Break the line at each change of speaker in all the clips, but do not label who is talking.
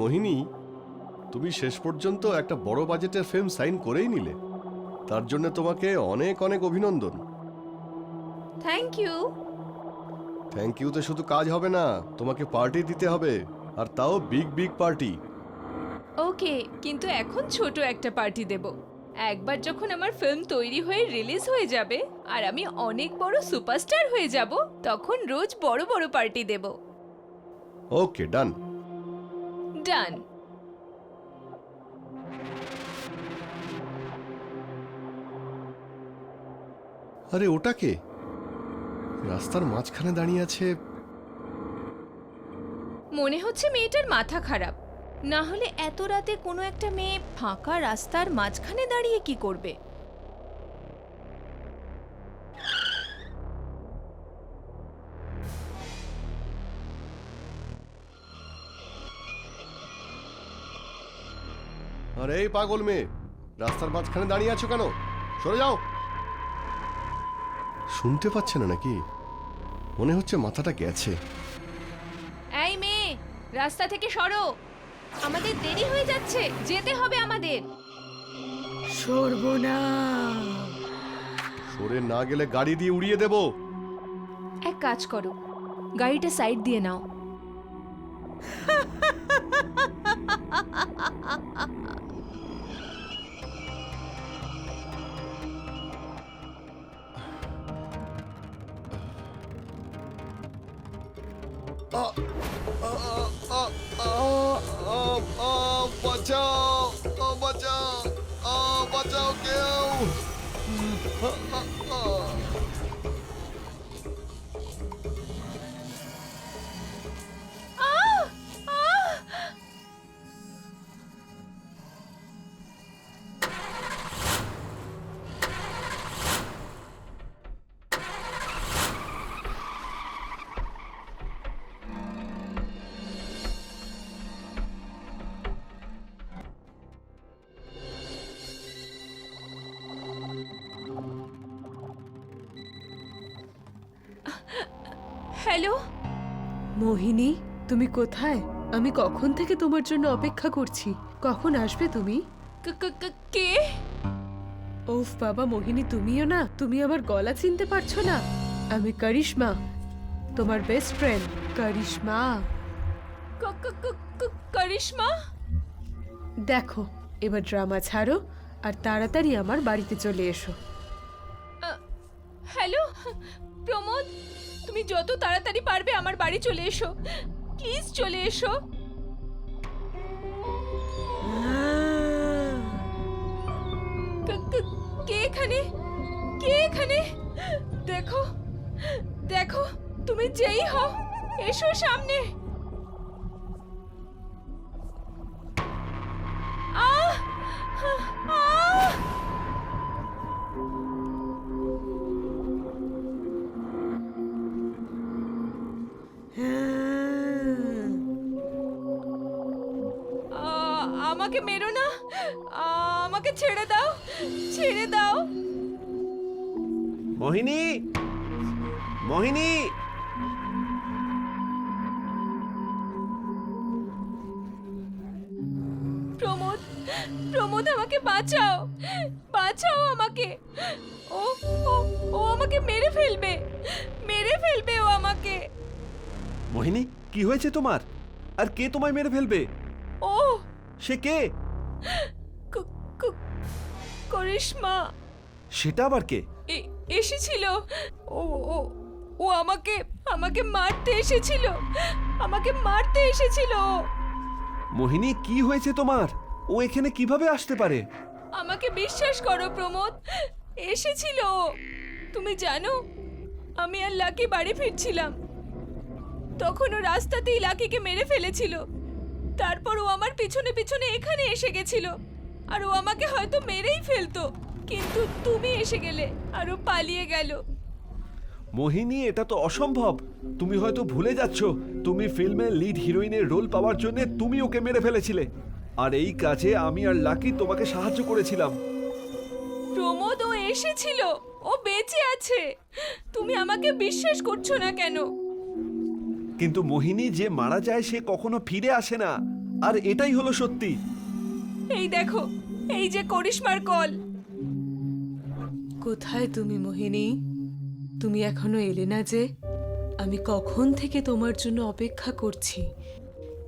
মোহিনী তুমি শেষ পর্যন্ত একটা বড় বাজেটের ফিল্ম সাইন করেই নিলে। তার জন্য তোমাকে অনেক অনেক অভিনন্দন।
থ্যাংক ইউ
থ্যাংক ইউতে শুধু কাজ হবে না তোমাকে পার্টি দিতে হবে আর তাও বিগ বিগ পার্টি
ওকে কিন্তু এখন ছোট একটা পার্টি দেব। একবার যখন আমার ফিল্ম তৈরি হয়ে রিলিজ হয়ে যাবে আর আমি অনেক বড় সুপারস্টার হয়ে যাব তখন রোজ বড় বড় পার্টি দেব।
ওকে ডান
ডান
আরে ওটাকে রাস্তার মাঝখানে দাঁড়িয়ে আছে।
মনে হচ্ছে মেয়েটার মাথা খারাপ। না হলে এত রাতে কোনো একটা মেয়ে ফাঁকা রাস্তার মাঝখানে দাঁড়িয়ে কি করবে?
আরে এই পাগল মেয়ে রাস্তার মাঝখানে দাঁড়িয়ে আছো কেন? সরে যাও। শুনতে পাচ্ছে না নাকি? মনে হচ্ছে মাথাটা গেছে।
এই মেয়ে রাস্তা থেকে সরো। আমাদের দেরি হয়ে যাচ্ছে যেতে হবে আমাদের।
সরে না গেলে গাড়ি দিয়ে উড়িয়ে দেবো।
এক কাজ করো গাড়িটা সাইড দিয়ে নাও।
A, a, a, a, a, a, bacao, a, bacao, a, bacao, que eu... A, a,
hello
Mohini তুমি কোথায়? আমি কখন থেকে তোমার জন্য অপেক্ষা করছি? কখন আসবে তুমি?
ক-
ওফ বাবা মোহিনী তুমিও না? তুমি আমার গলা চিনতে পারছ না? আমি করিশ্মা তোমার বেস্ট ফ্রেন্ড করিশ্মা।
করিশ্মা?
দেখো এবার ড্রামা ছাড়ো আর তাড়াতাড়ি আমার বাড়িতে চলে এসো।
হ্যালো প্রমোদ? তুমি যত তাড়াতাড়ি পারবে আমার বাড়ি চলে এসো। প্লিজ চলে এসো। ক- এখানে? কে এখানে? দেখো দেখো, তুমি যেই হও, এসো সামনে। ছেড়ে দাও ছেড়ে দাও।
মোহিনী মোহিনী।
প্রমোদ প্রমোদ আমাকে বাঁচাও বাঁচাও আমাকে। ও ও ও আমাকে মেরে ফেলবে মেরে ফেলবে ও আমাকে।
মোহিনী কি হয়েছে তোমার? আর কে তোমায় মেরে ফেলবে?
ও।
সে কে?
করিশ্মা
সেটা আবার কে?
এ- এসেছিল। ও ও ও আমাকে আমাকে মারতে এসেছিল। আমাকে মারতে এসেছিল। ও।
মোহিনী কি হয়েছে তোমার? ও এখানে কীভাবে আসতে পারে?
আমাকে বিশ্বাস করো প্রমোদ। এসেছিল। ও। তুমি জানো আমি আর লাকি বাড়ি ফিরছিলাম। তখন ও রাস্তাতেই লাকিকে মেরে ফেলেছিল। তারপর ও আমার পিছনে পিছনে এখানে এসে গেছিল। আর ও আমাকে হয়তো মেরেই ফেলতো। কিন্তু তুমি এসে গেলে আর ও পালিয়ে গেল।
মোহিনী এটা তো অসম্ভব। তুমি হয়তো ভুলে যাচ্ছ তুমি ফিল্মের লিড হিরোইনের রোল পাওয়ার জন্য তুমি ওকে মেরে ফেলেছিলে। আর এই কাজে আমি আর লাকি তোমাকে সাহায্য করেছিলাম।
প্রমোদ ও এসেছিল ও বেঁচে আছে। তুমি আমাকে বিশ্বাস করছ না কেন?
কিন্তু মোহিনী যে মারা যায় সে কখনো ফিরে আসে না। আর এটাই হলো সত্যি।
এই দেখো এই যে করিশ্মার কল।
কোথায় তুমি মোহিনী? তুমি এখনও এলে না যে আমি কখন থেকে তোমার জন্য অপেক্ষা করছি?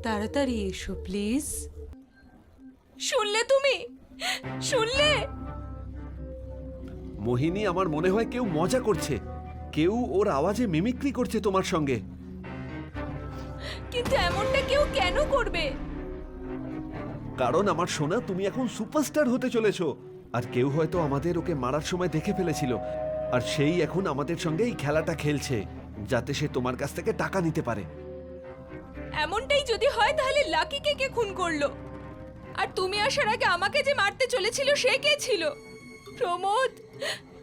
তাড়াতাড়ি এসো প্লিজ।
শুনলে তুমি? শুনলে?
মোহিনী আমার মনে হয় কেউ মজা করছে। কেউ ওর আওয়াজে মিমিক্রি করছে তোমার সঙ্গে।
কিন্তু এমনটা কেউ কেন করবে?
কারণ আমার সোনা, তুমি এখন সুপারস্টার হতে চলেছো। আর কেউ হয়তো আমাদের ওকে মারার সময় দেখে ফেলেছিল। আর সেই এখন আমাদের সঙ্গে এই খেলাটা খেলছে, যাতে সে তোমার কাছ থেকে টাকা নিতে পারে।
এমনটাই যদি হয়, তাহলে লাকিকে কে খুন করল? আর তুমি আসার আগে আমাকে যে মারতে চলেছিল, সে কে ছিল? প্রমোদ,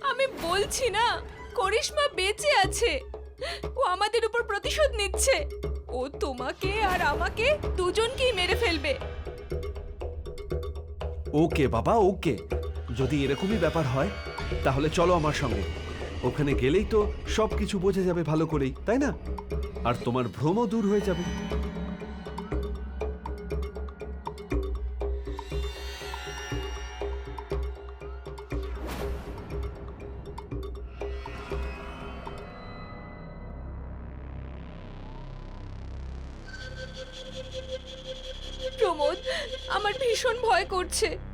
আমি বলছি না, করিশ্মা বেঁচে আছে। ও আমাদের উপর প্রতিশোধ নিচ্ছে। ও তোমাকে আর আমাকে দুজনকেই মেরে ফেলবে।
ওকে, বাবা, ওকে। যদি এরকমই ব্যাপার হয়, তাহলে চলো আমার সঙ্গে। ওখানে গেলেই তো সব কিছু বোঝা যাবে ভালো করেই, তাই না? আর তোমার ভ্রমও দূর হয়ে যাবে।
প্রমোদ, আমার ভীষণ ভয় করছে।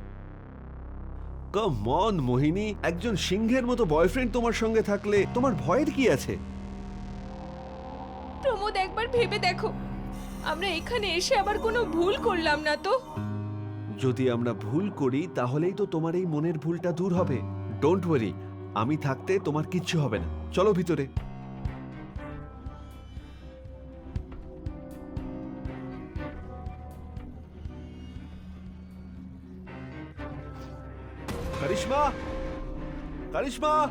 মন মোহিনী একজন সিংহের মতো বয়ফ্রেন্ড তোমার সঙ্গে থাকলে তোমার ভয়ের কি আছে?
প্রমোদ একবার ভেবে দেখো। আমরা এখানে এসে আবার কোনো ভুল করলাম না তো?
যদি আমরা ভুল করি তাহলেই তো তোমার এই মনের ভুলটা দূর হবে। ডোন্ট ওয়ারি আমি থাকতে তোমার কিচ্ছু হবে না। চলো ভিতরে। কারিশমা? কারিশমা?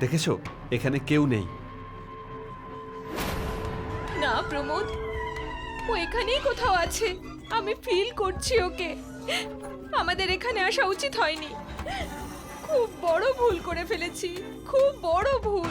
দেখেছ এখানে কেউ নেই।
না প্রমোদ ও এখানেই কোথাও আছে। আমি ফিল করছি ওকে। আমাদের এখানে আসা উচিত হয়নি। খুব বড় ভুল করে ফেলেছি। খুব বড় ভুল।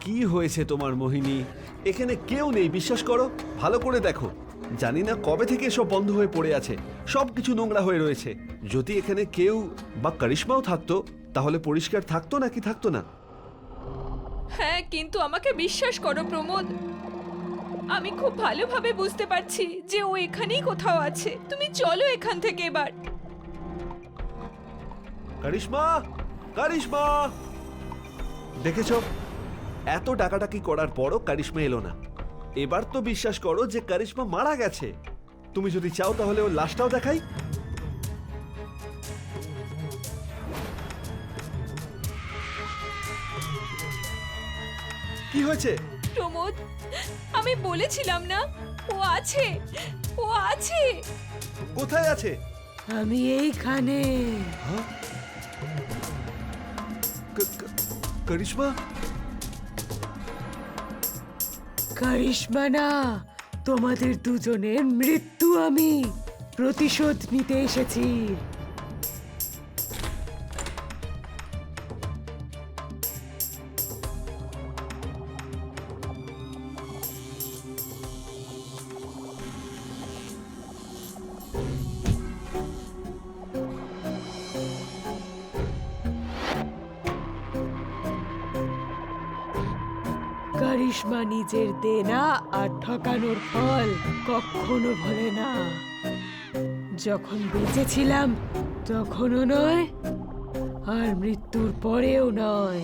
কি হয়েছে তোমার মোহিনী? এখানে কেউ নেই বিশ্বাস করো। ভালো করে দেখো। জানি না কবে থেকে এসব বন্ধ হয়ে পড়ে আছে। সব কিছু নোংরা হয়ে রয়েছে। যদি এখানে কেউ বা কারিশ্মাও থাকতো তাহলে পরিষ্কার থাকতো নাকি থাকতো না?
হ্যাঁ কিন্তু আমাকে বিশ্বাস করো প্রমোদ আমি খুব ভালোভাবে বুঝতে পারছি যে ও এখানেই কোথাও আছে। তুমি চলো এখান থেকে এবার।
কারিশ্মা কারিশ্মা! দেখেছ? এত ডাকাডাকি করার পরও কারিশ্মা এলো না। এবার তো বিশ্বাস করো যে কারিশ্মা মারা গেছে। তুমি যদি চাও তাহলে ওর লাশটাও দেখাই। কি হয়েছে?
প্রমোদ আমি বলেছিলাম না ও আছে ও আছে।
কোথায় আছে?
আমি এইখানে।
ক- ক- করিশ্মা
না তোমাদের দুজনের মৃত্যু। আমি প্রতিশোধ নিতে এসেছি। কারিশমা নিজের দেনা আর ঠকানোর ফল কখনো ভোলে না। যখন বেঁচে ছিলাম তখনও নয়, আর মৃত্যুর পরেও নয়।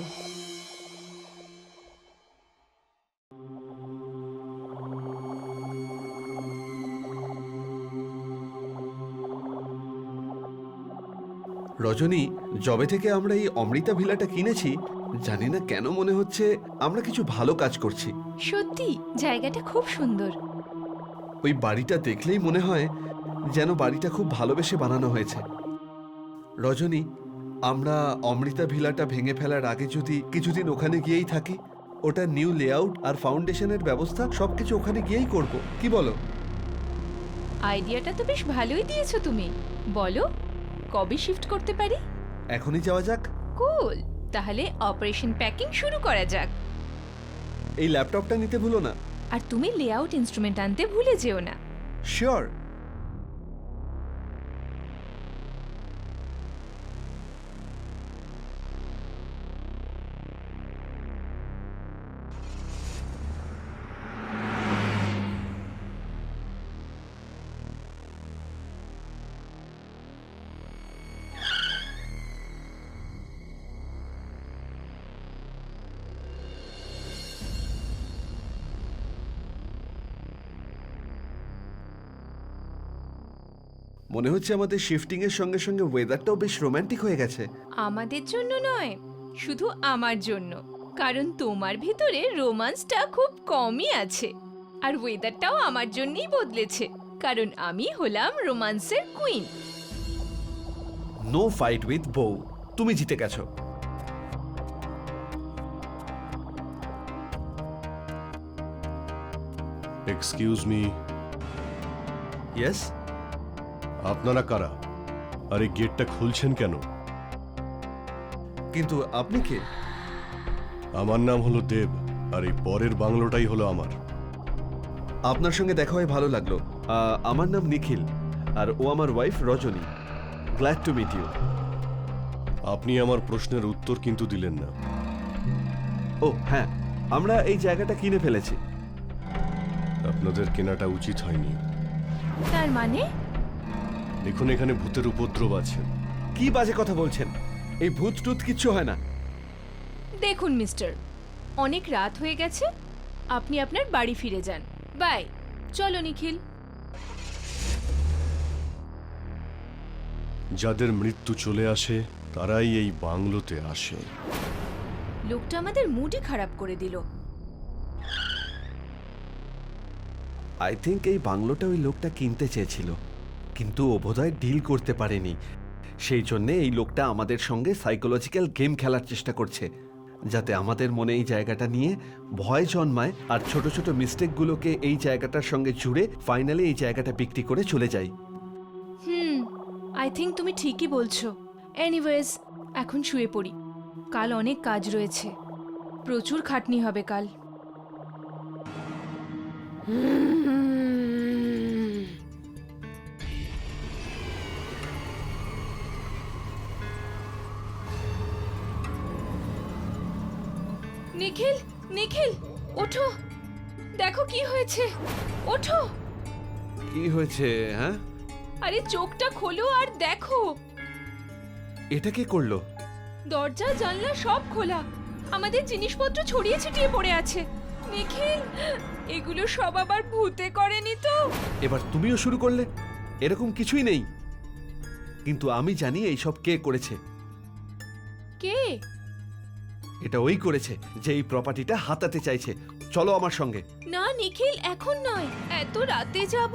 রজনী জবে থেকে আমরা এই অমৃতা ভিলাটা কিনেছি জানি না কেন মনে হচ্ছে আমরা কিছু ভালো কাজ করছি।
সত্যি জায়গাটা খুব সুন্দর।
ওই বাড়িটা দেখলেই মনে হয় যেন বাড়িটা খুব ভালোবেসে বানানো হয়েছে। রজনী আমরা অমৃতা ভিলাটা ভেঙে ফেলার আগে যদি কিছুদিন ওখানে গিয়েই থাকি ওটা নিউ লেআউট আর ফাউন্ডেশনের ব্যবস্থা সবকিছু ওখানে গিয়েই করব। কি বলো?
আইডিয়াটা তো বেশ ভালোই দিয়েছ তুমি। বলো কবে শিফট করতে পারি?
এখনই যাওয়া যাক।
কুল। তাহলে অপারেশন প্যাকিং শুরু করা যাক।
এই ল্যাপটপটা নিতে ভুলো না।
আর তুমি লেআউট ইনস্ট্রুমেন্ট আনতে ভুলে যেও না।
শিওর? মনে হচ্ছে আমাদের শিফটিং এর সঙ্গে সঙ্গে ওয়েদারটাও বেশ রোমান্টিক হয়ে গেছে।
আমাদের জন্য নয় শুধু আমার জন্য। কারণ তোমার ভিতরে রোমান্সটা খুব কমই আছে। আর ওয়েদারটাও আমার জন্যই বদলেছে কারণ আমি হলাম রোমান্সের কুইন
নো ফাইট উইথ বউ তুমি জিতে গেছো।
এক্সকিউজ মি
ইয়েস
আপনারা কারা? আর এই গেটটা খুলছেন কেন?
কিন্তু আপনি কে?
আমার নাম হলো দেব আর এই পরের বাংলোটাই হলো আমার।
আপনার সঙ্গে দেখা হয়ে ভালো লাগল। আহ, আমার নাম নিখিল আর ও আমার wife Rajani. Glad to meet you
আপনি আমার প্রশ্নের উত্তর কিন্তু দিলেন না।
ও হ্যাঁ আমরা এই জায়গাটা কিনে ফেলেছি।
আপনাদের কেনাটা উচিত হয়নি।
তার মানে?
দেখুন এখানে ভূতের উপদ্রব আছে।
কি বাজে কথা বলছেন? এই ভূত টুত কিচ্ছু হয় না।
দেখুন মিস্টার অনেক রাত হয়ে গেছে আপনি আপনার বাড়ি ফিরে যান। বাই চলো নিখিল।
যাদের মৃত্যু চলে আসে তারাই এই বাংলোতে আসে।
লোকটা আমাদের মুডই খারাপ করে দিল।
আই থিঙ্ক এই বাংলোটা ওই লোকটা কিনতে চেয়েছিল। কিন্তু ও বোধহয় ডিল করতে পারেনি। সেই জন্যে এই লোকটা আমাদের সঙ্গে সাইকোলজিক্যাল গেম খেলার চেষ্টা করছে, যাতে আমাদের মনে এই জায়গাটা নিয়ে ভয় জন্মায় আর ছোট ছোট মিস্টেকগুলোকে এই জায়গাটার সঙ্গে জুড়ে ফাইনালি এই জায়গাটা বিক্রি করে চলে যায়।
হুম আই থিঙ্ক তুমি ঠিকই বলছো। এনিওয়েজ এখন শুয়ে পড়ি। কাল অনেক কাজ রয়েছে। প্রচুর খাটনি হবে কাল। নিখিল ওঠো। দেখো কি হয়েছে। ওঠো।
কি হয়েছে হ্যাঁ?
আরে চোখটা খোলো আর দেখো।
এটা কে করল?
দরজা জানলা সব খোলা। আমাদের জিনিসপত্র ছড়িয়ে ছিটিয়ে পড়ে আছে। নিখিল এগুলো সব আবার ভূতে করেনি তো?
এবার তুমিও শুরু করলে। এরকম কিছুই নেই। কিন্তু আমি জানি এইসব কে করেছে।
কে?
এটা ওই করেছে যে এই প্রপার্টিটা হাতাতে চাইছে। চলো আমার সঙ্গে।
না নিখিল এখন নয়। এত রাতে যাব?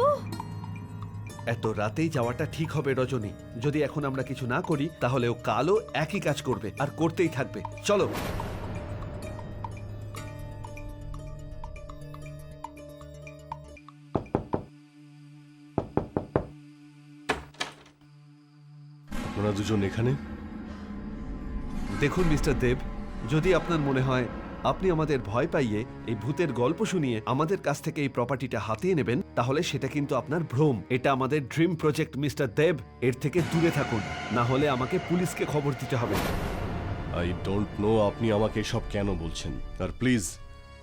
এত রাতেই যাওয়াটা ঠিক হবে রজনী। যদি এখন আমরা কিছু না করি তাহলে ও কালও একই কাজ করবে আর করতেই থাকবে। চলো।
ওরা দুজন এখানে?
দেখুন মিস্টার দেব যদি আপনার মনে হয় আপনি আমাদের ভয় পাইয়ে এই ভূতের গল্প শুনিয়ে আমাদের কাছ থেকে এই প্রপার্টিটা হাতিয়ে নেবেন, তাহলে সেটা কিন্তু আপনার ভ্রম। এটা আমাদের ড্রিম প্রজেক্ট মিস্টার দেব এর থেকে দূরে থাকুন। না হলে আমাকে পুলিশকে খবর দিতে হবে।
আই ডোন্ট নো আপনি আমাকে এসব কেন বলছেন। আর প্লিজ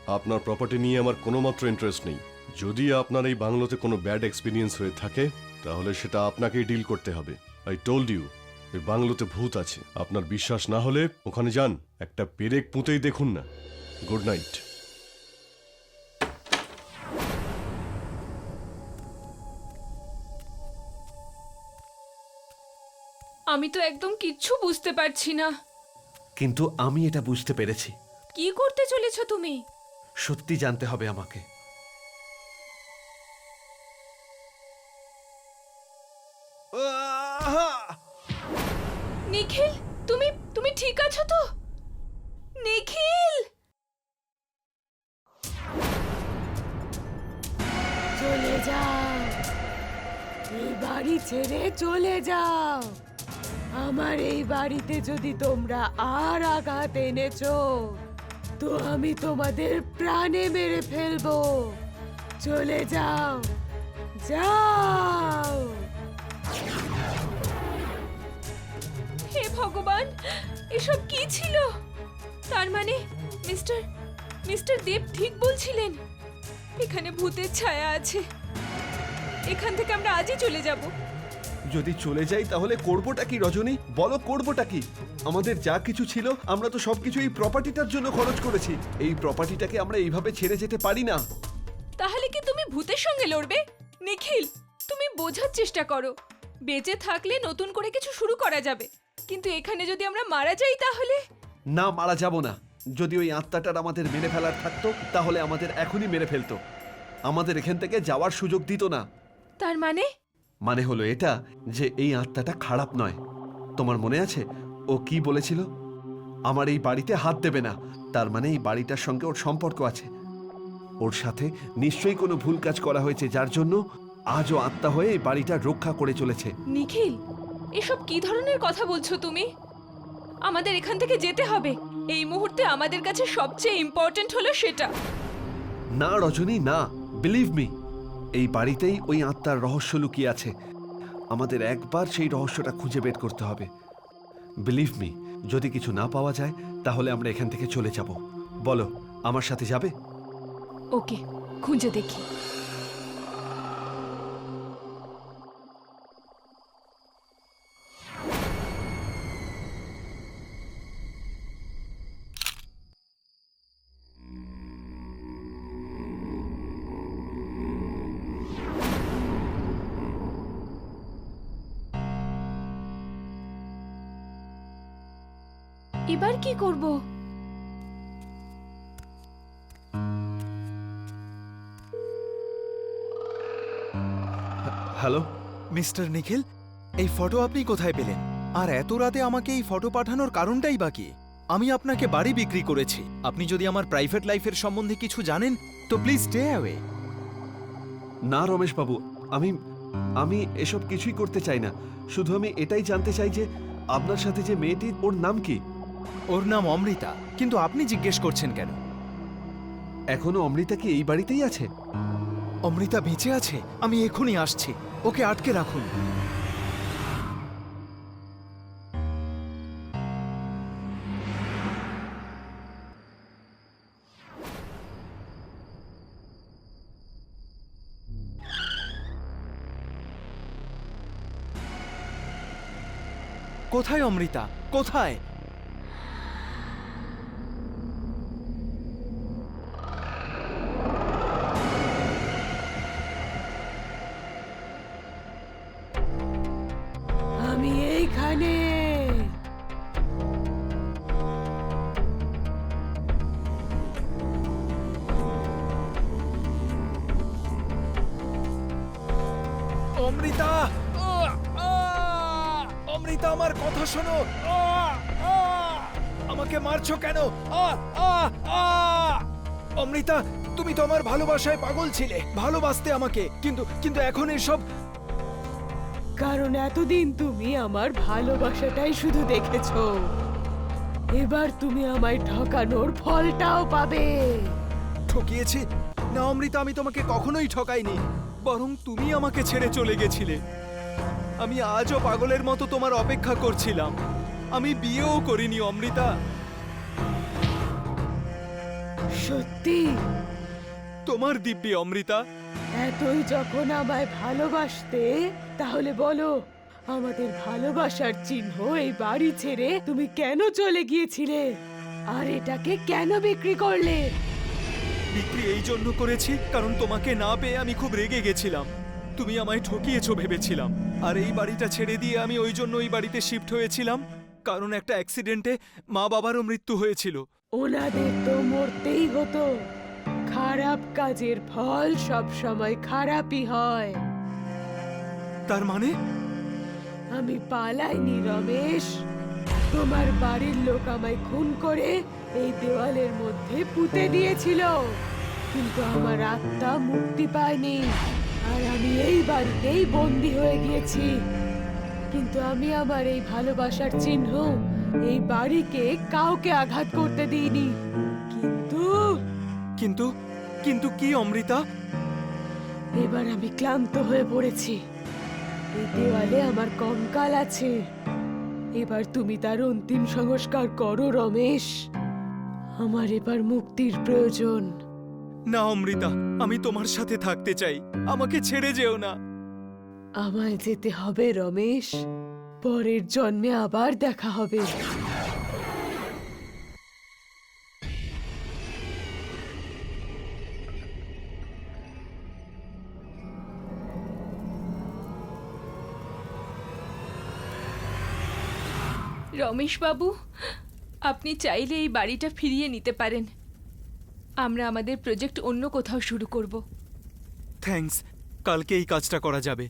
আপনার প্রপার্টি নিয়ে আমার কোনো মাত্র ইন্টারেস্ট নেই। যদি আপনার এই বাংলোতে কোনো ব্যাড এক্সপিরিয়েন্স হয়ে থাকে, তাহলে সেটা আপনাকেই ডিল করতে হবে। আই টোল্ড ইউ এই বাংলোতে ভূত আছে। আপনার বিশ্বাস না হলে ওখানে যান। একটা পেরেক পুঁতেই দেখুন না। Good night.
আমি তো একদম কিচ্ছু বুঝতে পারছি না।
কিন্তু আমি এটা বুঝতে পেরেছি।
কি করতে চলেছ তুমি?
সত্যি জানতে হবে আমাকে।
নিখিল, তুমি তুমি ঠিক আছো তো? নিখিল!
চলে যাও। এই বাড়ি ছেড়ে চলে যাও। আমার এই বাড়িতে যদি তোমরা আর আঘাত এনেছো, তো আমি তোমাদের প্রাণে মেরে ফেলব। চলে যাও। যাও।
হে ভগবান এসব কি ছিল? তার মানে মিস্টার মিস্টার দেব ঠিক বলছিলেন এখানে ভূতের ছায়া আছে। এখান থেকে আমরা আজই চলে যাব।
যদি চলে যাই তাহলে করবোটা কি রজনী? বলো করবোটা কি? আমাদের যা কিছু ছিল আমরা তো সবকিছু এই প্রপার্টিটার জন্য খরচ করেছি। এই প্রপার্টিটাকে আমরা এইভাবে ছেড়ে যেতে পারি না।
তাহলে কি তুমি ভূতের সঙ্গে লড়বে? নিখিল তুমি বোঝার চেষ্টা করো। বেঁচে থাকলে নতুন করে কিছু শুরু করা যাবে। কিন্তু এখানে যদি আমরা মারা যাই তাহলে?
না মারা যাব না। যদি ওই আত্মাটার আমাদের মেরে ফেলার থাকতো তাহলে আমাদের এখনই মেরে ফেলতো। আমাদের এখান থেকে যাওয়ার সুযোগ দিত না।
তার মানে?
মানে হলো এটা যে এই আত্মাটা খারাপ নয়। তোমার মনে আছে? ও কি বলেছিল? আমার এই বাড়িতে হাত দেবে না। তার মানে এই বাড়িটার সঙ্গে ওর সম্পর্ক আছে। ওর সাথে নিশ্চয়ই কোনো ভুল কাজ করা হয়েছে যার জন্য আজও আত্মা হয়ে এই বাড়িটা রক্ষা করে চলেছে।
নিখিল এসব কি ধরনের কথা বলছো তুমি? আমাদের এখান থেকে যেতে হবে। এই মুহূর্তে আমাদের কাছে সবচেয়ে ইম্পর্ট্যান্ট হলো সেটা।
না রজনী না। বিলিভ মি এই বাড়িতেই ওই আত্মার রহস্য লুকিয়ে আছে। আমাদের একবার সেই রহস্যটা খুঁজে বের করতে হবে। বিলিভ মি যদি কিছু না পাওয়া যায় তাহলে আমরা এখান থেকে চলে যাব। বলো আমার সাথে যাবে?
ওকে খুঁজে দেখি। কি করব?
হ্যালো
মিস্টার নিখিল এই ফটো আপনি কোথায় পেলেন? আর এত রাতে আমাকে এই ফটো পাঠানোর কারণটাই বাকি আমি আপনাকে বাড়ি বিক্রি করেছি। আপনি যদি আমার প্রাইভেট লাইফের সম্বন্ধে কিছু জানেন তো প্লিজ স্টে অ্যাওয়ে
না রমেশ বাবু আমি আমি এসব কিছুই করতে চাই না। শুধু আমি এটাই জানতে চাই যে আপনার সাথে যে মেয়েটি ওর নাম কি?
ওর নাম অমৃতা কিন্তু আপনি জিজ্ঞেস করছেন কেন?
এখনও অমৃতা কি এই বাড়িতেই আছে?
অমৃতা বেঁচে আছে? আমি এখনই আসছি। ওকে আটকে রাখুন। কোথায় অমৃতা? কোথায়? অমৃতা! অমৃতা আমার কথা শোনো! আমাকে মারছো কেন! অমৃতা তুমি তো আমার ভালোবাসায় পাগল ছিলে ভালোবাসতে আমাকে কিন্তু কিন্তু এখন এসব
কারণ এতদিন তুমি আমার ভালোবাসাটাই শুধু দেখেছ এবার তুমি আমায় ঠকানোর ফলটাও পাবে
ঠকিয়েছি না অমৃতা আমি তোমাকে কখনোই ঠকাইনি বরং তুমি আমাকে ছেড়ে চলে গেছিলে। আমি আজও পাগলের মতো তোমার অপেক্ষা করছিলাম। আমি বিয়েও করিনি অমৃতা।
সত্যি?
তোমার দিব্যি অমৃতা।
এতই যখন আমায় ভালোবাসতে তাহলে বলো আমাদের ভালোবাসার চিহ্ন এই বাড়ি ছেড়ে তুমি কেন চলে গিয়েছিলে? আর এটাকে কেন বিক্রি করলে?
বিক্রি এই জন্য করেছি কারণ তোমাকে না পেয়ে আমি খুব রেগে গেছিলাম। তুমি আমায় ঠকিয়েছো ভেবেছিলাম। আর এই বাড়িটা ছেড়ে দিয়ে আমি ওই জন্য ওই বাড়িতে শিফট হয়েছিলাম কারণ একটা অ্যাক্সিডেন্টে মা বাবারও মৃত্যু হয়েছিল।
ওনাদের তো মরতেই হতো। খারাপ কাজের ফল সব সময় খারাপই হয়।
তার মানে?
আমি পালাইনি রমেশ। তোমার বাড়ির লোক আমায় খুন করে এই দেওয়ালের মধ্যে পুঁতে দিয়েছিল। কিন্তু আমার আত্মা মুক্তি পায়নি। আর আমি এই বাড়িতেই বন্দি হয়ে গিয়েছি। কিন্তু আমি আমার এই ভালোবাসার চিহ্ন এই বাড়িকে কাউকে আঘাত করতে দিইনি। কিন্তু
কিন্তু কিন্তু কি অমৃতা?
এবার আমি ক্লান্ত হয়ে পড়েছি। এই দেওয়ালে আমার কঙ্কাল আছে। এবার তুমি তার অন্তিম সংস্কার করো রমেশ। আমার এবার মুক্তির প্রয়োজন।
না অমৃতা আমি তোমার সাথে থাকতে চাই। আমাকে ছেড়ে যেও না।
আমায় যেতে হবে রমেশ। পরের জন্মে আবার দেখা হবে।
রমেশবাবু আপনি চাইলে এই বাড়িটা ফিরিয়ে নিতে পারেন। আমরা আমাদের প্রজেক্ট অন্য কোথাও শুরু করব।
থ্যাঙ্কস কালকে এই কাজটা করা যাবে।